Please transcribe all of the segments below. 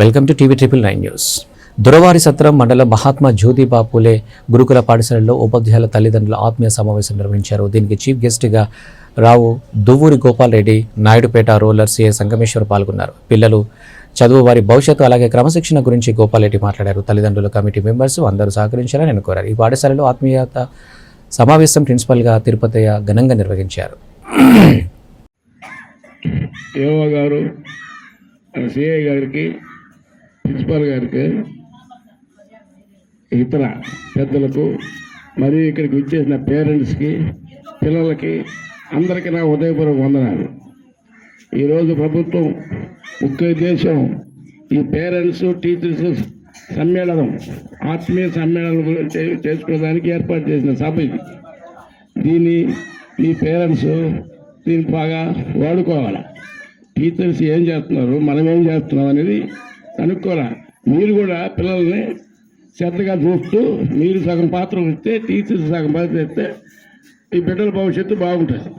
Welcome to TV triple nine news. Doravari Satram మండలం మహాత్మా జ్యోతిబా పూలే గురుకుల పాఠశాలలో ఉపాధ్యాయుల తల్లిదండ్రుల ఆత్మీయ సమావేశం నిర్వహించారు. దీనికి చీఫ్ గెస్ట్గా రావు దువ్వూరి గోపాల్ రెడ్డి నాయుడుపేట రోలర్ సిఏ సంగమేశ్వర్ పాల్గొన్నారు. పిల్లలు చదువు వారి భవిష్యత్తు అలాగే క్రమశిక్షణ గురించి గోపాలరెడ్డి మాట్లాడారు. తల్లిదండ్రుల కమిటీ మెంబర్స్ అందరూ సహకరించాలని నేను కోరారు. ఈ పాఠశాలలో ఆత్మీయత సమావేశం ప్రిన్సిపల్గా తిరుపతయ్య ఘనంగా నిర్వహించారు. ఏఓ గారు సిఐ గారికి ప్రిన్సిపాల్ గారికి ఇతర పెద్దలకు మరియు ఇక్కడికి వచ్చేసిన పేరెంట్స్కి పిల్లలకి అందరికీ నా ఉదయపూర్వక వందనాలు. ఈరోజు ప్రభుత్వం ముఖ్య ఉద్దేశం ఈ పేరెంట్స్ టీచర్స్ సమ్మేళనం ఆత్మీయ సమ్మేళనం చే- చేసుకోవడానికి ఏర్పాటు చేసిన సభ ఇది. దీన్ని మీ పేరెంట్స్ దీన్ని బాగా వాడుకోవాలి. టీచర్స్ ఏం చేస్తున్నారు మనం ఏం చేస్తున్నాం అనేది కనుక్కోరా. మీరు కూడా పిల్లల్ని శ్రద్ధగా చూస్తూ మీరు సగం పాత్ర ఇస్తే టీచర్స్ సగం పాత్ర ఇస్తే ఈ బిడ్డల భవిష్యత్తు బాగుంటుంది.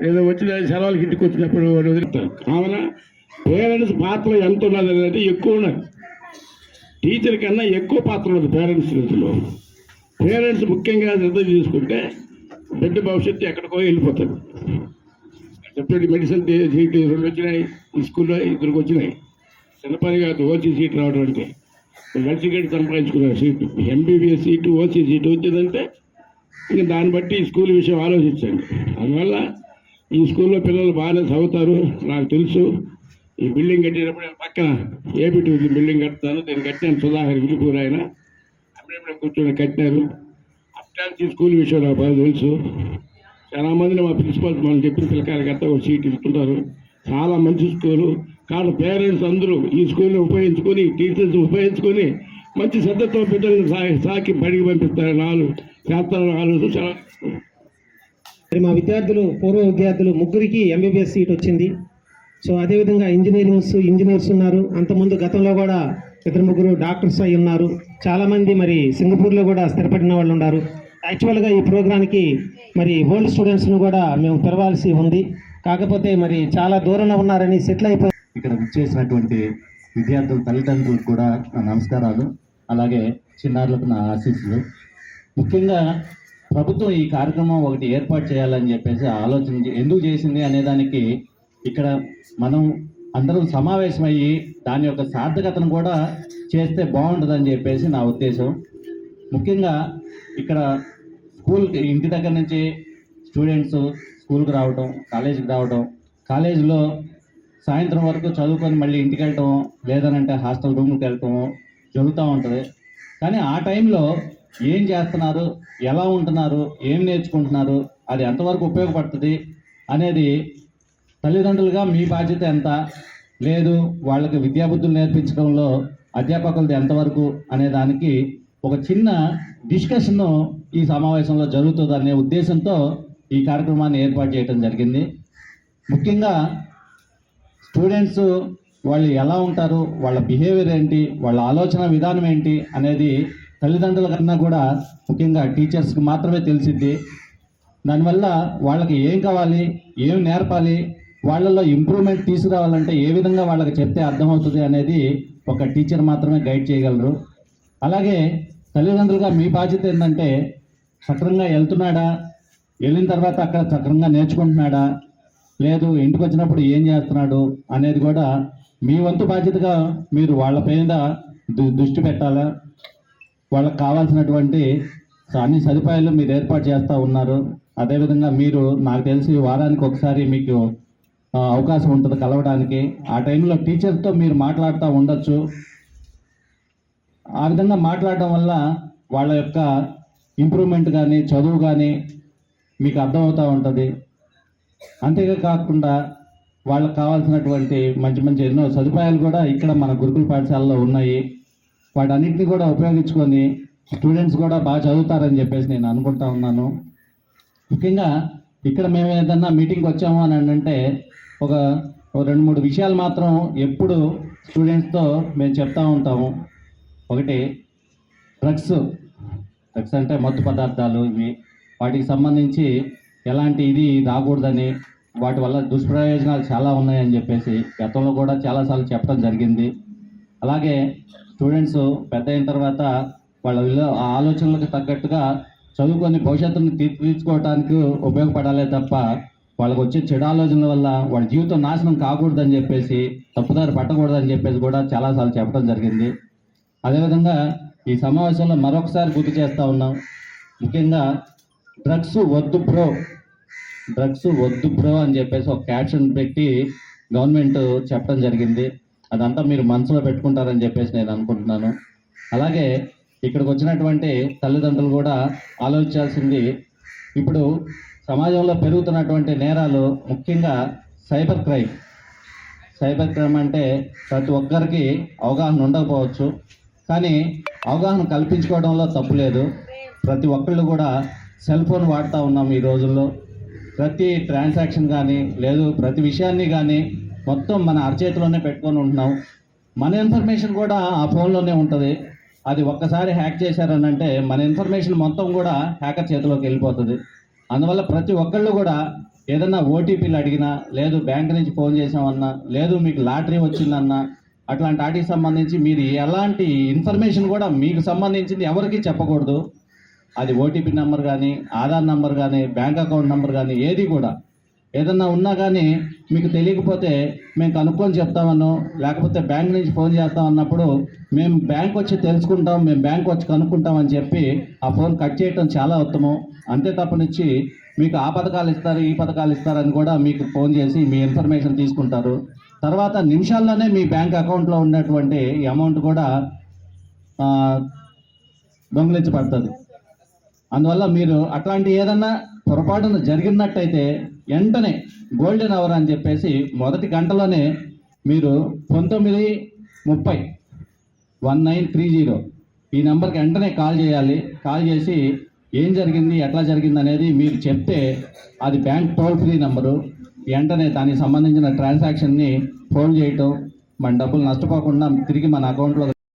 ఏదో వచ్చిన సెలవులకి ఇంటికి వచ్చినప్పుడు వాడు వదులుతారు కావున పేరెంట్స్ పాత్ర ఎంత ఉన్నది అంటే ఎక్కువ ఉన్నది. టీచర్ కన్నా ఎక్కువ పాత్ర ఉన్నది పేరెంట్స్ రీతిలో పేరెంట్స్ ముఖ్యంగా శ్రద్ధ తీసుకుంటే బిడ్డ భవిష్యత్తు ఎక్కడికో వెళ్ళిపోతుంది. సెపరేట్ మెడిసిన్ సీట్లు రెండు వచ్చినాయి ఈ స్కూల్లో ఇద్దరికి వచ్చినాయి. చిన్నపని కాదు ఓసీ సీట్ రావడం అంటే గడిచి గడి సంపాదించుకున్నారు seat MBBS seat OC seat వచ్చిందంటే ఇంక దాన్ని బట్టి ఈ స్కూల్ విషయం ఆలోచించండి. అందువల్ల ఈ స్కూల్లో పిల్లలు బాగానే చదువుతారు నాకు తెలుసు. ఈ బిల్డింగ్ కట్టేటప్పుడు పక్కన ఏపీటీ బిల్డింగ్ కడతాను. దీన్ని కట్టాను సుధాకర్ విలుపూర్ ఆయన. అప్పుడప్పుడు కూర్చొని కట్టినారు అప్టాల్సి స్కూల్ విషయం నాకు బాగా తెలుసు. చాలామందిని మా ప్రిన్సిపల్ మనం చెప్పిన పిల్లకాయలకి అంతా ఒక సీట్ ఇస్తుంటారు. చాలా మంచి స్కూలు. కానీ పేరెంట్స్ అందరూ ఈ స్కూల్ని ఉపయోగించుకొని టీచర్స్ ఉపయోగించుకొని మంచి శ్రద్ధతో బిడ్డలను సాకి బడికి పంపిస్తారని ఆలు చేస్తారని ఆలోచన చాలా మరి మా విద్యార్థులు పూర్వ విద్యార్థులు ముగ్గురికి ఎంబీబీఎస్ సీట్ వచ్చింది. సో అదేవిధంగా ఇంజనీరింగ్స్ ఇంజనీర్స్ ఉన్నారు. అంతకుముందు గతంలో కూడా ఇద్దరు ముగ్గురు డాక్టర్స్ అయి ఉన్నారు. చాలామంది మరి సింగపూర్లో కూడా స్థిరపడిన వాళ్ళు ఉన్నారు. యాక్చువల్గా ఈ ప్రోగ్రామ్కి మరి ఓల్డ్ స్టూడెంట్స్ను కూడా మేము పిలవాల్సి ఉంది. కాకపోతే మరి చాలా దూరంలో ఉన్నారని సెటిల్ అయిపోయి ఇక్కడ విచ్చేసినటువంటి విద్యార్థుల తల్లిదండ్రులకు కూడా నా నమస్కారాలు. అలాగే చిన్నారులకు నా ఆశీస్సులు. ముఖ్యంగా ప్రభుత్వం ఈ కార్యక్రమం ఒకటి ఏర్పాటు చేయాలని చెప్పేసి ఆలోచన ఎందుకు చేసింది అనేదానికి ఇక్కడ మనం అందరం సమావేశమయ్యి దాని యొక్క సార్థకతను కూడా చేస్తే బాగుంటుందని చెప్పేసి నా ఉద్దేశం. ముఖ్యంగా ఇక్కడ స్కూల్ ఇంటి దగ్గర నుంచి స్టూడెంట్స్ స్కూల్కి రావడం కాలేజీకి రావడం కాలేజీలో సాయంత్రం వరకు చదువుకొని మళ్ళీ ఇంటికి వెళ్ళటం లేదనంటే హాస్టల్ రూమ్కి వెళ్ళటం జరుగుతూ ఉంటుంది. కానీ ఆ టైంలో ఏం చేస్తున్నారు ఎలా ఉంటున్నారు ఏం నేర్చుకుంటున్నారు అది ఎంతవరకు ఉపయోగపడుతుంది అనేది తల్లిదండ్రులుగా మీ బాధ్యత ఎంత? లేదు వాళ్ళకి విద్యాబుద్ధులు నేర్పించడంలో అధ్యాపకులది ఎంతవరకు అనే దానికి ఒక చిన్న డిస్కషన్ ఈ సమావేశంలో జరుగుతుంది అనే ఉద్దేశంతో ఈ కార్యక్రమాన్ని ఏర్పాటు చేయడం జరిగింది. ముఖ్యంగా స్టూడెంట్స్ వాళ్ళు ఎలా ఉంటారు వాళ్ళ బిహేవియర్ ఏంటి వాళ్ళ ఆలోచన విధానం ఏంటి అనేది తల్లిదండ్రుల కన్నా కూడా ముఖ్యంగా టీచర్స్కి మాత్రమే తెలిసిద్ది. దానివల్ల వాళ్ళకి ఏం కావాలి ఏం నేర్పాలి వాళ్ళల్లో ఇంప్రూవ్మెంట్ తీసుకురావాలంటే ఏ విధంగా వాళ్ళకి చెప్తే అర్థమవుతుంది అనేది ఒక టీచర్ మాత్రమే గైడ్ చేయగలరు. అలాగే తల్లిదండ్రులుగా మీ బాధ్యత ఏంటంటే సక్రంగా వెళ్తున్నాడా వెళ్ళిన తర్వాత అక్కడ సక్రంగా నేర్చుకుంటున్నాడా లేదు ఇంటికి వచ్చినప్పుడు ఏం చేస్తున్నాడు అనేది కూడా మీ వంతు బాధ్యతగా మీరు వాళ్ళ పైన దు- దృష్టి పెట్టాలా? వాళ్ళకి కావాల్సినటువంటి అన్ని సదుపాయాలు మీరు ఏర్పాటు చేస్తూ ఉన్నారు. అదేవిధంగా మీరు నాకు తెలిసి వారానికి ఒకసారి మీకు అవకాశం ఉంటుంది కలవడానికి. ఆ టైంలో టీచర్తో మీరు మాట్లాడుతూ ఉండొచ్చు. ఆ విధంగా మాట్లాడటం వల్ల వాళ్ళ యొక్క ఇంప్రూవ్మెంట్ కానీ చదువు కానీ మీకు అర్థమవుతూ ఉంటుంది. అంతేగా కాకుండా వాళ్ళకి కావాల్సినటువంటి మంచి మంచి ఎన్నో సదుపాయాలు కూడా ఇక్కడ మన గురుకుల పాఠశాలలో ఉన్నాయి. వాటన్నిటిని కూడా ఉపయోగించుకొని స్టూడెంట్స్ కూడా బాగా చదువుతారని చెప్పేసి నేను అనుకుంటా ఉన్నాను. ముఖ్యంగా ఇక్కడ మేము ఏదన్నా మీటింగ్కి వచ్చాము అని అంటే ఒక ఒక రెండు మూడు విషయాలు మాత్రం ఎప్పుడు స్టూడెంట్స్తో మేము చెప్తా ఉంటాము. ఒకటి డ్రగ్స్. డ్రగ్స్ అంటే మత్తు పదార్థాలు ఇవి. వాటికి సంబంధించి ఎలాంటి ఇది రాకూడదని వాటి వల్ల దుష్ప్రయోజనాలు చాలా ఉన్నాయని చెప్పేసి గతంలో కూడా చాలాసార్లు చెప్పడం జరిగింది. అలాగే స్టూడెంట్స్ పెద్ద అయిన తర్వాత వాళ్ళ విలువ ఆ ఆలోచనలకు తగ్గట్టుగా చదువుకొని భవిష్యత్తును తీర్చుకోవడానికి ఉపయోగపడాలే తప్ప వాళ్ళకి వచ్చే చెడు ఆలోచనల వల్ల వాళ్ళ జీవితం నాశనం కాకూడదని చెప్పేసి తప్పుదారి పట్టకూడదని చెప్పేసి కూడా చాలాసార్లు చెప్పడం జరిగింది. అదేవిధంగా ఈ సమావేశంలో మరొకసారి గుర్తు చేస్తూ ఉన్నాం. ముఖ్యంగా డ్రగ్స్ వద్దు ప్రో డ్రగ్స్ వద్దు బ్రో అని చెప్పేసి ఒక క్యాప్షన్ పెట్టి గవర్నమెంట్ చెప్పడం జరిగింది. అదంతా మీరు మనసులో పెట్టుకుంటారని చెప్పేసి నేను అనుకుంటున్నాను. అలాగే ఇక్కడికి వచ్చినటువంటి తల్లిదండ్రులు కూడా ఆలోచించాల్సింది ఇప్పుడు సమాజంలో పెరుగుతున్నటువంటి నేరాలు ముఖ్యంగా సైబర్ క్రైమ్. సైబర్ క్రైమ్ అంటే ప్రతి ఒక్కరికి అవగాహన ఉండకపోవచ్చు కానీ అవగాహన కల్పించుకోవడంలో తప్పు లేదు. ప్రతి ఒక్కళ్ళు కూడా సెల్ ఫోన్ వాడుతూ ఉన్నాం ఈ రోజుల్లో. ప్రతి ట్రాన్సాక్షన్ కానీ లేదు ప్రతి విషయాన్ని కానీ మొత్తం మన అరచేతిలోనే పెట్టుకొని ఉంటున్నాం. మన ఇన్ఫర్మేషన్ కూడా ఆ ఫోన్లోనే ఉంటుంది. అది ఒక్కసారి హ్యాక్ చేశారనంటే మన ఇన్ఫర్మేషన్ మొత్తం కూడా హ్యాకర్ చేతిలోకి వెళ్ళిపోతుంది. అందువల్ల ప్రతి ఒక్కళ్ళు కూడా ఏదన్నా ఓటీపీలు అడిగినా లేదు బ్యాంక్ నుంచి ఫోన్ చేసామన్నా లేదు మీకు లాటరీ వచ్చిందన్నా అట్లాంటి వాటికి సంబంధించి మీరు ఎలాంటి ఇన్ఫర్మేషన్ కూడా మీకు సంబంధించింది ఎవరికీ చెప్పకూడదు. అది ఓటీపీ నెంబర్ కానీ ఆధార్ నెంబర్ కానీ బ్యాంక్ అకౌంట్ నెంబర్ కానీ ఏది కూడా. ఏదన్నా ఉన్నా కానీ మీకు తెలియకపోతే మేము కనుక్కొని చెప్తామను లేకపోతే బ్యాంక్ నుంచి ఫోన్ చేస్తాం అన్నప్పుడు మేము బ్యాంక్ వచ్చి తెలుసుకుంటాం మేము బ్యాంక్ వచ్చి కనుక్కుంటాం అని చెప్పి ఆ ఫోన్ కట్ చేయటం చాలా ఉత్తమం. అంతే తప్పనిచ్చి మీకు ఆ పథకాలు ఇస్తారు ఈ పథకాలు ఇస్తారని కూడా మీకు ఫోన్ చేసి మీ ఇన్ఫర్మేషన్ తీసుకుంటారు. తర్వాత నిమిషాల్లోనే మీ బ్యాంక్ అకౌంట్లో ఉన్నటువంటి అమౌంట్ కూడా దొంగిలించబడుతుంది. అందువల్ల మీరు అట్లాంటి ఏదన్నా పొరపాటున జరిగినట్టయితే వెంటనే గోల్డెన్ అవర్ అని చెప్పేసి మొదటి గంటలోనే మీరు పంతొమ్మిది ముప్పై వన్ నైన్ త్రీ జీరో ఈ నెంబర్కి వెంటనే కాల్ చేయాలి. కాల్ చేసి ఏం జరిగింది ఎట్లా జరిగింది అనేది మీరు చెప్తే అది బ్యాంక్ టోల్ ఫ్రీ నెంబరు. వెంటనే దానికి సంబంధించిన ట్రాన్సాక్షన్ని ఫోన్ చేయటం మన డబ్బులు నష్టపోకుండా తిరిగి మన అకౌంట్లో